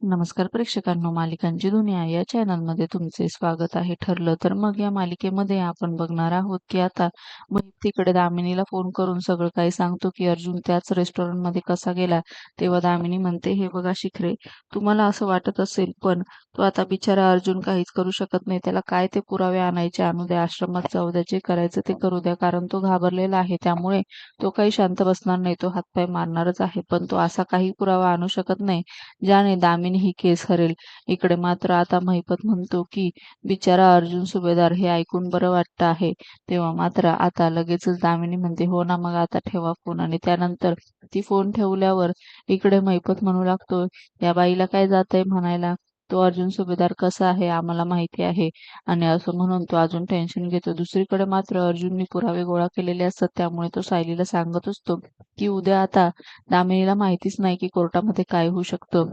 नमस्कार प्रेक्षकांनो मालिकांची दुनिया या चॅनलमध्ये तुमचे स्वागत आहे. ठरलं तर मग या मालिकेमध्ये आपण बघणार आहोत की आता महिप तिकडे दामिनीला फोन करून सगळं काही सांगतो की अर्जुन त्याच रेस्टॉरंटमध्ये कसा गेला? तेव्हा दामिनी म्हणते हे बघा शिखरे तुम्हाला असं वाटत असेल पण तो आता बिचारा अर्जुन काहीच करू शकत नाही. त्याला काय ते पुरावे आणायचे? आणू द्या आश्रमात जाऊ द्या जे करायचं ते करू द्या कारण तो घाबरलेला आहे. त्यामुळे तो काही शांत बसणार नाही. तो हातपाय मारणारच आहे पण तो असा काही पुरावा आणू शकत नाही ज्याने दामिनी ही केस हरेल. इकडे मात्र आता महिपत म्हणतो की बिचारा अर्जुन सुभेदार हे ऐकून बरं वाटतं आहे. तेव्हा मात्र आता लगेचच दामिनी म्हणते हो ना मग आता ठेवा फोन. आणि त्यानंतर ती फोन ठेवल्यावर इकडे महिपत म्हणू लागतो या बाईला काय जात म्हणायला? तो अर्जुन सुभेदार कसा आहे आम्हाला माहिती आहे. आणि असं म्हणून तो अजून टेन्शन घेतो. दुसरीकडे मात्र अर्जुनने पुरावे गोळा केलेले असतात त्यामुळे तो सायलीला सांगत असतो की उद्या आता दामिनीला माहितीच नाही की कोर्टामध्ये काय होऊ शकतं.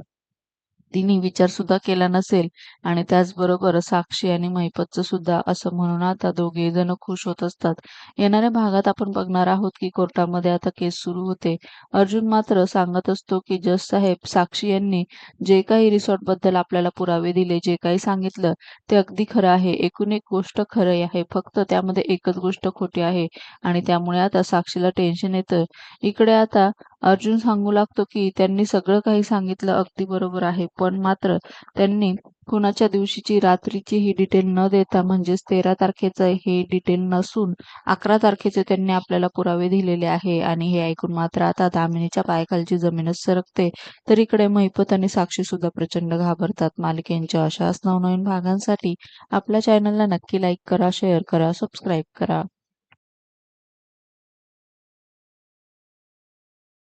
तिने विचार सुद्धा केला नसेल. आणि त्याचबरोबर साक्षी आणि महिपतचं सुद्धा असं म्हणून आता दोघे जण खुश होत असतात. येणाऱ्या भागात आपण बघणार आहोत की कोर्टामध्ये आता केस सुरू होते. अर्जुन मात्र सांगत असतो की जज साहेब साक्षी यांनी जे काही रिसॉर्टबद्दल आपल्याला पुरावे दिले जे काही सांगितलं ते अगदी खरं आहे. एकूण एक गोष्ट खरं आहे. फक्त त्यामध्ये एकच गोष्ट खोटी आहे. आणि त्यामुळे आता साक्षीला टेन्शन येतं इकडे आता अर्जुन सांगू लागतो की त्यांनी सगळं काही सांगितलं अगदी बरोबर आहे. पण मात्र त्यांनी कुणाच्या दिवशीची रात्रीची ही डिटेल न देता म्हणजेच तेरा तारखेचं हे डिटेल नसून अकरा तारखेचे त्यांनी आपल्याला पुरावे दिलेले आहे. आणि हे ऐकून मात्र आता दामिनीच्या पायाखालची जमीनच सरकते. तर इकडे महिपत आणि साक्षी सुद्धा प्रचंड घाबरतात. मालिकेंच्या अशाच नवनवीन भागांसाठी आपल्या चॅनलला नक्की लाईक करा शेअर करा सबस्क्राईब करा.